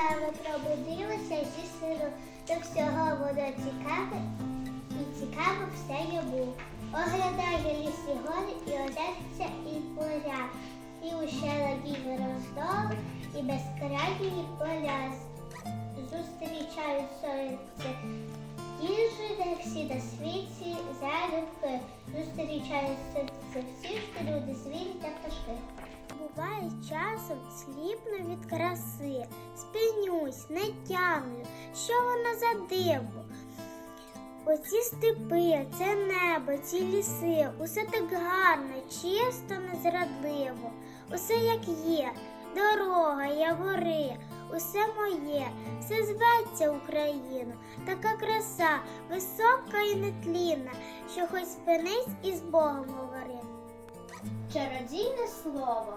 цікаве пробудилося зі сиру. До всього воно цікаве і цікаво все йому. Оглядає ліс і гори і одежиться і поля, і ущелені роздоли, і безкрайні поля. Зустрічають сонце їжі, де всі на світі залюбки. Зустрічають сонце всі ж люди, звірі та пташки. Буває часом сліпну від краси, спинюсь, не тямлю, що воно за диво. Оці степи, це небо, ці ліси, усе так гарно, чисто, незрадливо, усе як є, дорога, явори, усе моє, все зветься Україна, така краса, висока і нетлінна, що хоч спинись і з Богом. Чародійне слово,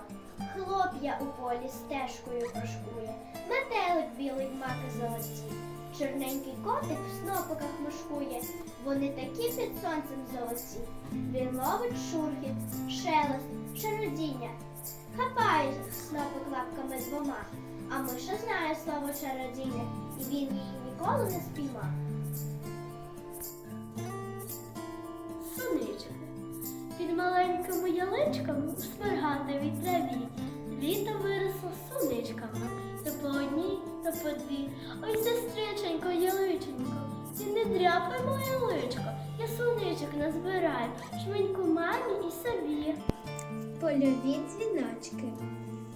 хлоп'я у полі стежкою прошкує, метелик білий маки золоті. Чорненький котик в снопиках мошкує, вони такі під сонцем золоті. Він ловить шурхіт, шелест, чародіння, хапає снопик лапками двома, а миша знає слово чародіння, і він її ніколи не спіймав. Яличками у смергатовій траві. Літо виросло сонечками. То по одній, то по дві. Ой, сестриченько, яличенько, ти не дряпай моє личко. Я сонечок назбираю, швиньку мамі і собі. Польові дзвіночки.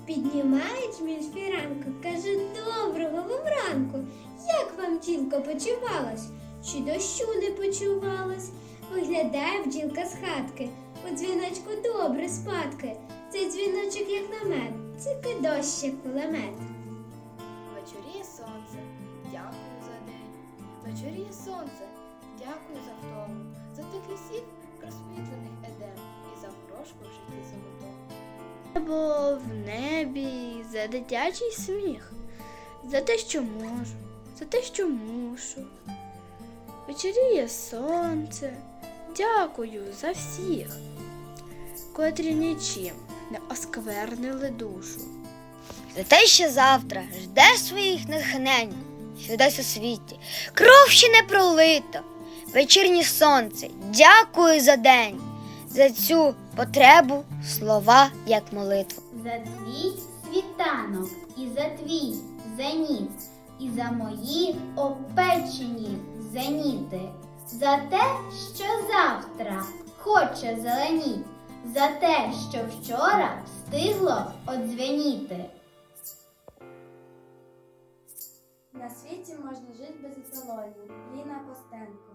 Піднімають між фіранку, каже доброго вам ранку. Як вам бджілка почувалась? Чи дощу не почувалась? Виглядає бджілка з хатки. У дзвіночку добре спадки. Цей дзвіночок як намет, тільки дощ як кулемет. Вечоріє сонце, дякую за день. Вечоріє сонце, дякую за втому, за тих лісів розсвітлених едем і за прошку в житті золотому. Небо в небі, за дитячий сміх, за те, що можу, за те, що мушу. Вечеріє сонце, дякую за всіх, котрі нічим не осквернили душу. За те, що завтра ждеш своїх натхнень, що десь у світі, кров ще не пролито, вечірнє сонце, дякую за день, за цю потребу слова як молитву. За твій світанок і за твій зеніт, і за мої опечені зеніти, за те, що завтра хоче зеленіть, за те, що вчора встигло одзвеніти. На світі можна жити без еталонів. Ліна Костенко.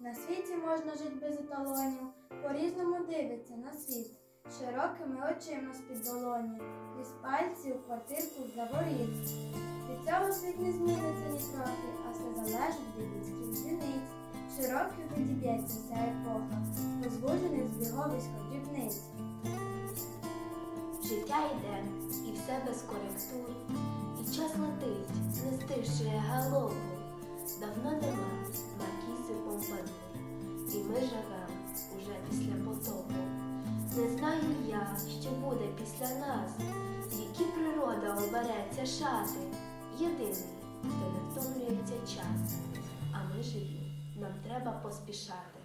На світі можна жити без еталонів. По-різному дивиться на світ. Широкими очима з-під долоні. Крізь пальці у квартирку за. Від цього світ не зміниться ні трохи, а все залежить від людських зіниць. Широких відіб'ється вся епоха, позвужених збіговисько дрібниць. Життя йде, і все без коректур, і час летить, не стишує голову. Давно нема маркізи помпадур, і ми живем уже після потопу. Не знаю я, що буде після нас, які природа обереться шати. Єдиний, хто не втомлюється час, а ми живі, нам треба поспішати.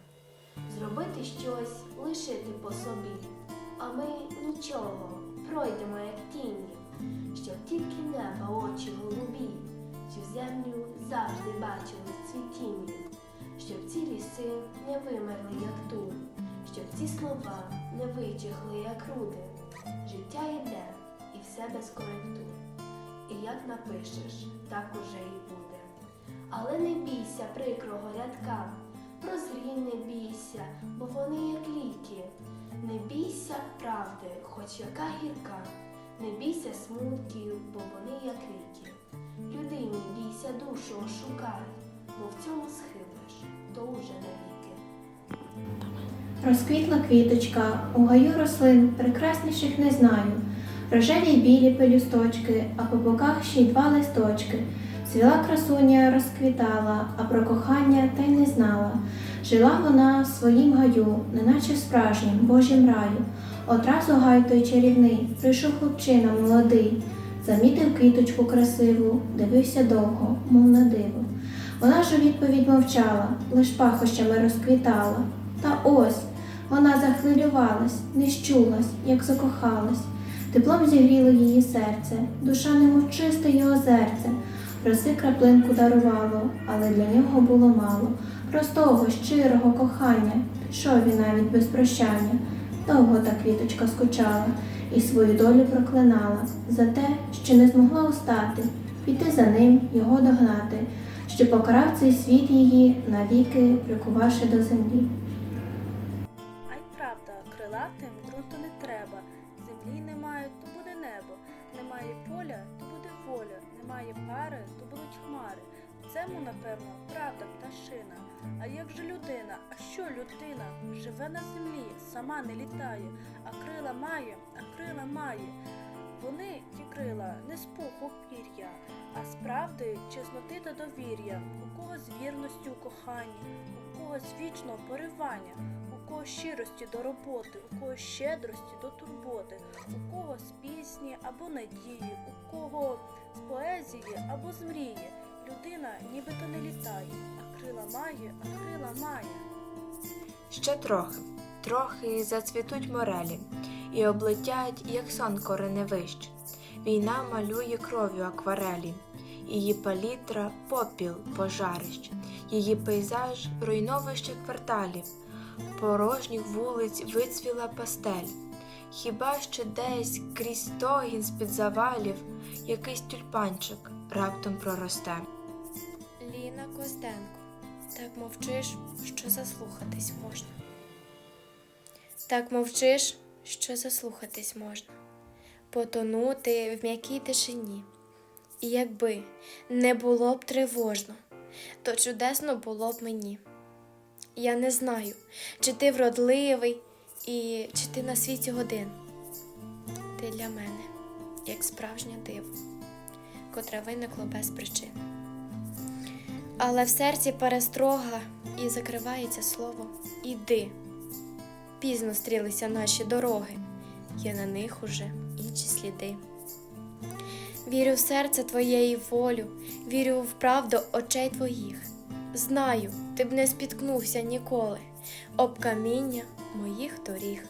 Зробити щось, лишити по собі. А ми нічого, пройдемо як тіні, щоб тільки неба очі голубі, цю землю завжди бачили в цвітінні, щоб ці ліси не вимерли, як тут, щоб ці слова не вичахли, як руди. Життя йде, і все без коректур. І як напишеш, так уже і буде. Але не бійся прикрого рядка, прозрій не бійся, бо вони як ліки. Не бійся правди, хоч яка гірка, не бійся смутків, бо вони як ріки. Людині бійся душу ошукай, бо в цьому схибиш, то уже навіки. Розквітла квіточка, у гаю рослин прекрасніших не знаю. Рожеві й білі пелюсточки, а по боках ще й два листочки. Цвіла красуня розквітала, а про кохання та й не знала. Жила вона в своїм гаю, неначе в справжнім Божім раю. Одразу гай той чарівний, прийшов хлопчина молодий. Замітив квіточку красиву, дивився довго, мов на диво. Вона ж у відповідь мовчала, лиш пахощами розквітала. Та ось вона захвилювалась, не щулась, як закохалась. Теплом зігріло її серце, душа немов чисте її озерце. Роси краплинку дарувало, але для нього було мало. Простого, щирого кохання, пішов він навіть без прощання. Довго та квіточка скучала і свою долю проклинала за те, що не змогла устати, піти за ним, його догнати, що покарав цей світ її навіки, прикувавши до землі. Цьому, напевно, правда пташина. А як же людина? А що людина? Живе на землі, сама не літає, а крила має, а крила має. Вони, ті крила, не з пуху пір'я, а з правди, чесноти та довір'я, у кого з вірності у коханні, у кого з вічного поривання, у кого щирості до роботи, у кого щедрості до турботи, у кого з пісні або надії, у кого з поезії або з мрії. Людина нібито не літає, а крила має, а крила має. Ще трохи, трохи зацвітуть морелі, і облетять, як сон кореневищ. Війна малює кров'ю акварелі, її палітра попіл пожарищ, її пейзаж руйновище кварталів, порожніх вулиць вицвіла пастель. Хіба що десь крізь стогін з-під завалів якийсь тюльпанчик раптом проросте. Ліна Костенко, так мовчиш, що заслухатись можна. Так мовчиш, що заслухатись можна, потонути в м'якій тишині. І якби не було б тривожно, то чудесно було б мені. Я не знаю, чи ти вродливий і чи ти на світі годин. Ти для мене, як справжнє диво, котре виникло без причин. Але в серці перестрога і закривається слово Іди. Пізно стрілися наші дороги, є на них уже інші сліди. Вірю в серце твоє і волю, вірю в правду очей твоїх. Знаю, ти б не спіткнувся ніколи об каміння моїх доріг.